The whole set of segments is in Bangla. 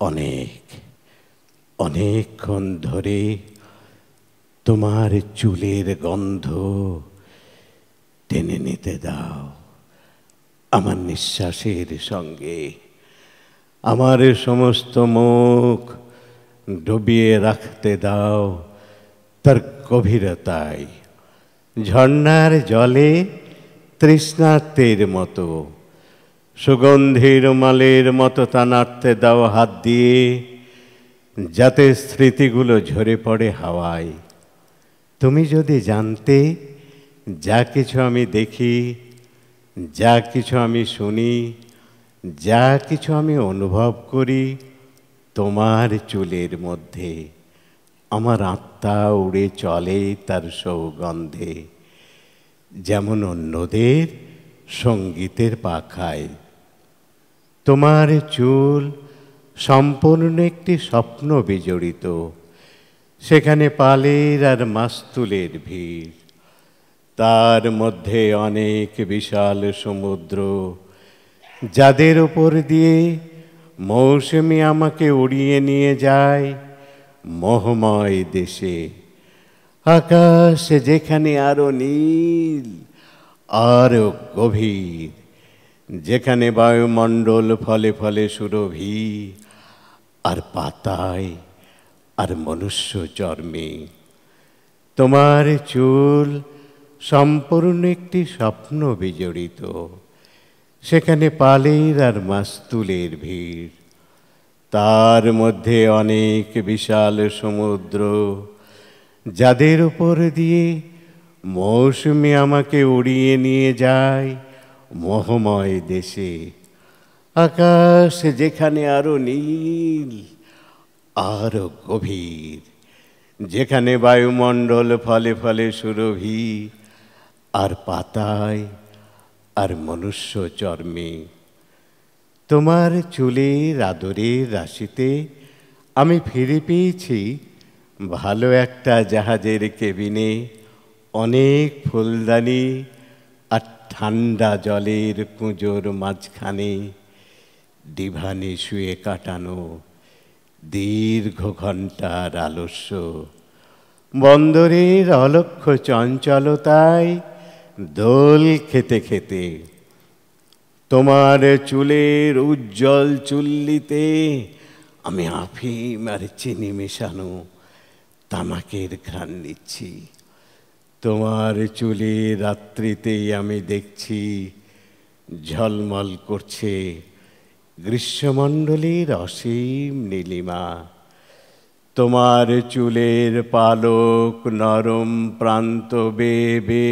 অনেক, অনেকক্ষণ ধরে তোমার চুলের গন্ধ টেনে নিতে দাও। আমার নিঃশ্বাসের সঙ্গে আমার সমস্ত মুখ ডুবিয়ে রাখতে দাও। তার গভীরতায় ঝর্ণার জলে তৃষ্ণার্তের মতো সুগন্ধির মালের মতো তা নাড়তে দাও হাত দিয়ে, যাতে স্মৃতিগুলো ঝরে পড়ে হাওয়ায়। তুমি যদি জানতে, যা কিছু আমি দেখি, যা কিছু আমি শুনি, যা কিছু আমি অনুভব করি, তোমার চুলের মধ্যে, আমার আত্মা উড়ে চলে তার সৌগন্ধে। যেমন অন্যদের সঙ্গীতের পাখায় তোমার চুল সম্পূর্ণ একটি স্বপ্ন বিজড়িত। সেখানে পালের আর মাস্তুলের ভিড়। তার মধ্যে অনেক বিশাল সমুদ্র, যাদের ওপর দিয়ে মৌসুমি আমাকে উড়িয়ে নিয়ে যায় মোহময় দেশে। আকাশ যেখানে আরও নীল, আরও গভীর। যেখানে বায়ুমণ্ডল ফলে ফলে সুরভি, আর পাতায়, আর মনুষ্য চর্মে তোমার চুল সম্পূর্ণ একটি স্বপ্ন বিজড়িত। সেখানে পালের আর মাস্তুলের ভিড়। তার মধ্যে অনেক বিশাল সমুদ্র, যাদের উপর দিয়ে মৌসুমি আমাকে উড়িয়ে নিয়ে যায়। মোহময় দেশে, আকাশ যেখানে আরও নীল, আরও গভীর, যেখানে বায়ুমণ্ডল ফলে ফলে সুরভি, আর পাতায়, আর মনুষ্য চর্মে। তোমার চুলের আদরের রাশিতে আমি ফিরে পেয়েছি ভালো একটা জাহাজের কেবিনে, অনেক ফুলদানি ঠান্ডা জলের কুঁজোর মাঝখানে ডিভানে শুয়ে কাটানো দীর্ঘ ঘণ্টার আলস্য। বন্দরের অলক্ষ্য চঞ্চলতায় দোল খেতে খেতে তোমার চুলের উজ্জ্বল চুল্লিতে আমি আফিম আর চিনি মেশানো তামাকের ঘ্রাণ নিচ্ছি। তোমার চুলে রাত্রিতেই আমি দেখছি ঝলমল করছে গ্রীষ্মমণ্ডলীর অসীম নীলিমা। তোমার চুলের পালক নরম প্রান্ত বেবে।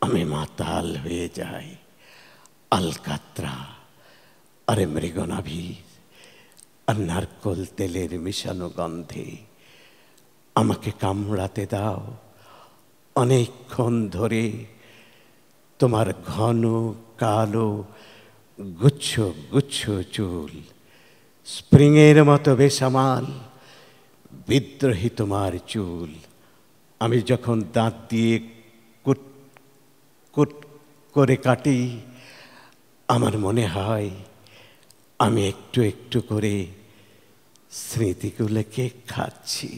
আমি মাতাল হয়ে যাই, আলকাত্রা। আরে মৃগনাভি আর নারকল তেলের মিশানো গন্ধে। আমাকে কামড়াতে দাও। অনেকক্ষণ ধরে তোমার ঘন, কালো, গুচ্ছ গুচ্ছ চুল, স্প্রিংয়ের মতো বেসামাল, বিদ্রোহী তোমার চুল। আমি যখন দাঁত দিয়ে কুট কুট করে কাটি, আমার মনে হয় আমি একটু একটু করে স্মৃতিগুলোকে খাচ্ছি।